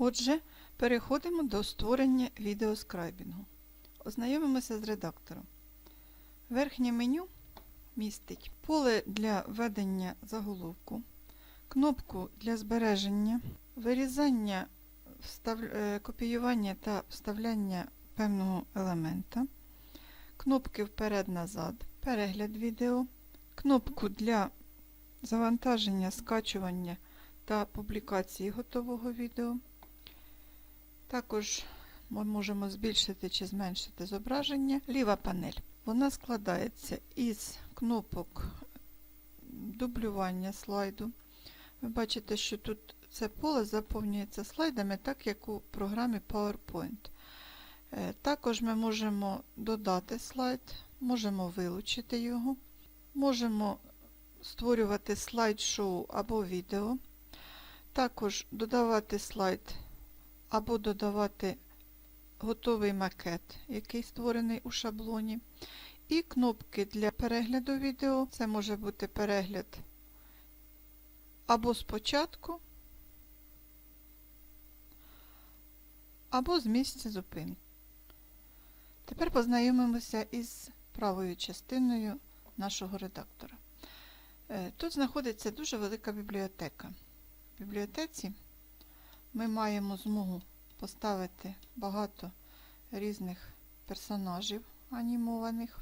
Отже, переходимо до створення відеоскрайбінгу. Ознайомимося з редактором. Верхнє меню містить поле для введення заголовку, кнопку для збереження, вирізання, встав... е, копіювання та вставляння певного елемента, кнопки вперед-назад, перегляд відео, кнопку для завантаження, скачування та публікації готового відео. Також ми можемо збільшити чи зменшити зображення. Ліва панель. Вона складається із кнопок дублювання слайду. Ви бачите, що тут це поле заповнюється слайдами, так як у програмі PowerPoint. Е, Також ми можемо додати слайд, можемо вилучити його, можемо створювати слайд-шоу або відео, також додавати слайд або додавати готовий макет, який створений у шаблоні. І кнопки для перегляду відео. Це може бути перегляд або спочатку, або з місця зупинки. Тепер познайомимося із правою частиною нашого редактора. Е, Тут знаходиться дуже велика бібліотека. В бібліотеці ми маємо змогу поставити багато різних персонажів анімованих.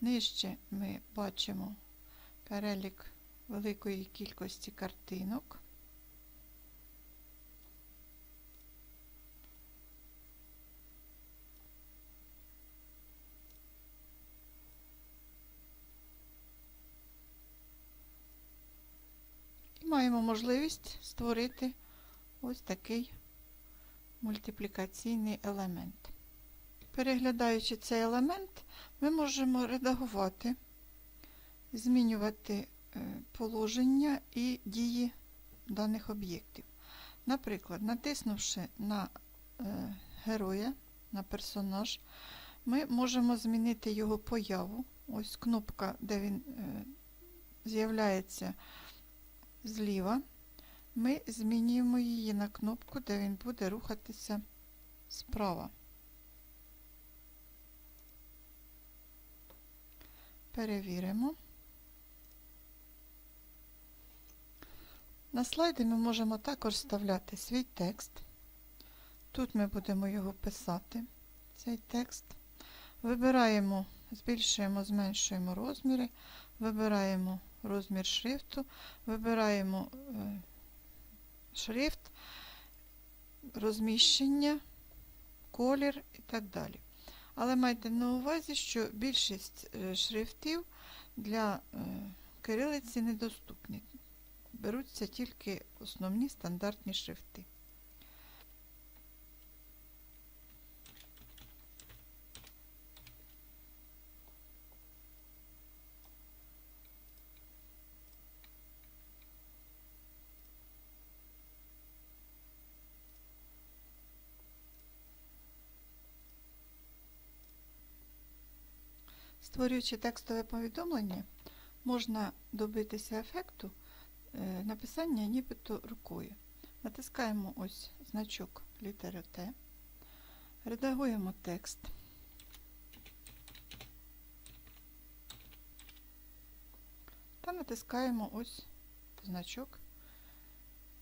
Нижче ми бачимо перелік великої кількості картинок. І маємо можливість створити ось такий мультиплікаційний елемент. Переглядаючи цей елемент, ми можемо редагувати, змінювати е, положення і дії даних об'єктів. Наприклад, натиснувши на е, героя, на персонаж, ми можемо змінити його появу. Ось кнопка, де він е, з'являється зліва. Ми змінюємо її на кнопку, де він буде рухатися справа. Перевіримо. На слайди ми можемо також вставляти свій текст. Тут ми будемо його писати, цей текст. Вибираємо, збільшуємо, зменшуємо розміри, вибираємо розмір шрифту, вибираємо е, шрифт, розміщення, колір і так далі. Але майте на увазі, що більшість е, шрифтів для е, кирилиці недоступні. Беруться тільки основні стандартні шрифти. Створюючи текстове повідомлення, можна добитися ефекту е, написання нібито рукою. Натискаємо ось значок літери Т, редагуємо текст. Та натискаємо ось значок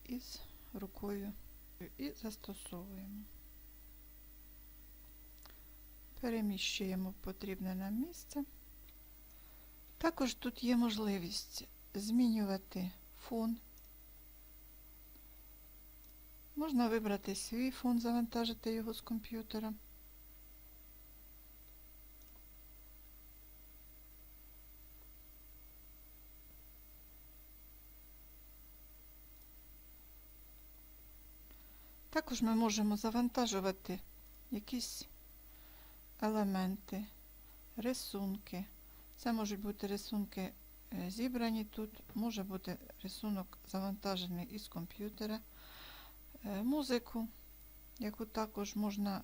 із рукою і застосовуємо. Переміщуємо потрібне нам місце. Також тут є можливість змінювати фон. Можна вибрати свій фон, завантажити його з комп'ютера. Також ми можемо завантажувати якісь елементи, рисунки. Це можуть бути рисунки е, зібрані тут, може бути рисунок завантажений із комп'ютера, Е, музику, яку також можна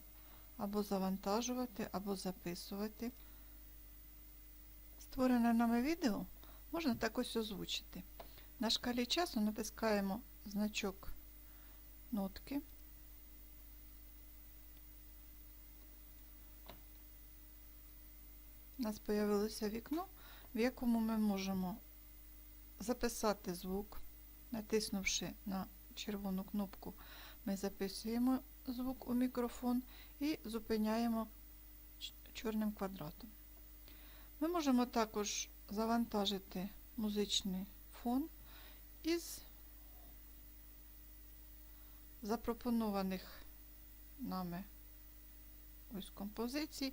або завантажувати, або записувати. Створене нами відео можна так ось озвучити. На шкалі часу натискаємо значок нотки у нас з'явилося вікно, в якому ми можемо записати звук, натиснувши на червону кнопку, ми записуємо звук у мікрофон і зупиняємо чорним квадратом. Ми можемо також завантажити музичний фон із запропонованих нами ось композицій.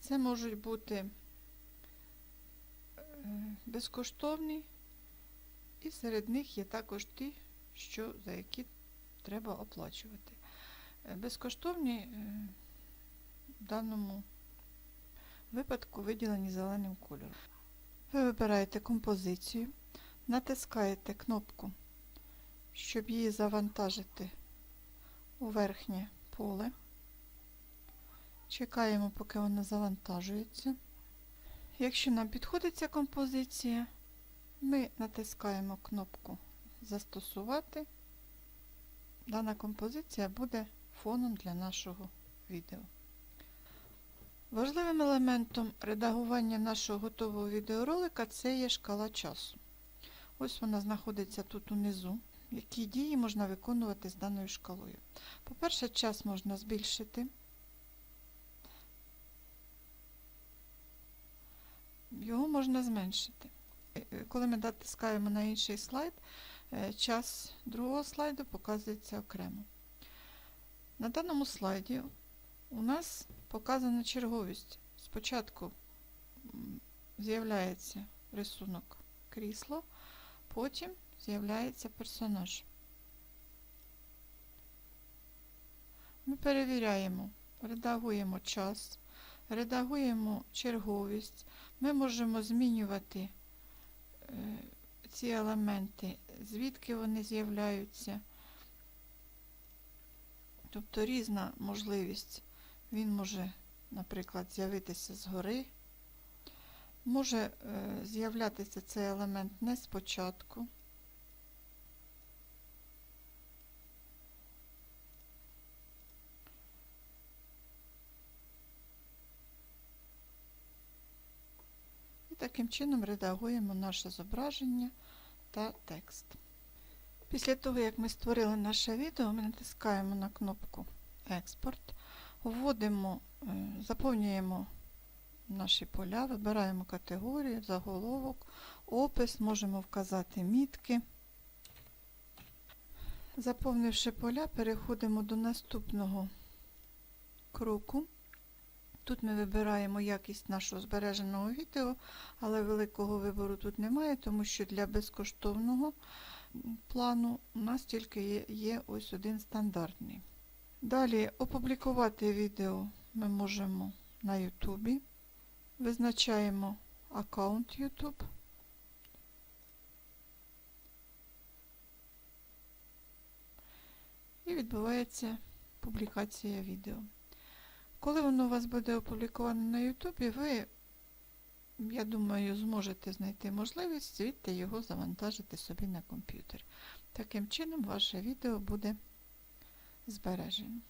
Це можуть бути е, безкоштовні, і серед них є також ті, що, за які треба оплачувати. Е, Безкоштовні е, в даному випадку виділені зеленим кольором. Ви вибираєте композицію, натискаєте кнопку, щоб її завантажити у верхнє поле. Чекаємо, поки вона завантажується. Якщо нам підходить ця композиція, ми натискаємо кнопку Застосувати. Дана композиція буде фоном для нашого відео. Важливим елементом редагування нашого готового відеоролика це є шкала часу. Ось вона знаходиться тут унизу. Які дії можна виконувати з даною шкалою? По-перше, час можна збільшити. Його можна зменшити. Е, е, Коли ми натискаємо на інший слайд, е, час другого слайду показується окремо. На даному слайді у нас показана черговість. Спочатку з'являється рисунок крісло, потім з'являється персонаж. Ми перевіряємо, редагуємо час, редагуємо черговість. Ми можемо змінювати е, ці елементи, звідки вони з'являються. Тобто різна можливість. Він може, наприклад, з'явитися згори. Може е, з'являтися цей елемент не спочатку. І таким чином редагуємо наше зображення та текст. Після того, як ми створили наше відео, ми натискаємо на кнопку Експорт, вводимо, е, заповнюємо наші поля, вибираємо категорію, заголовок, опис, можемо вказати мітки. Заповнивши поля, переходимо до наступного кроку. Тут ми вибираємо якість нашого збереженого відео, але великого вибору тут немає, тому що для безкоштовного плану у нас тільки є, є ось один стандартний. Далі опублікувати відео ми можемо на YouTube. Визначаємо аккаунт YouTube. І відбувається публікація відео. Коли воно у вас буде опубліковане на Ютубі, ви, я думаю, зможете знайти можливість звідти його завантажити собі на комп'ютер. Таким чином, ваше відео буде збережено.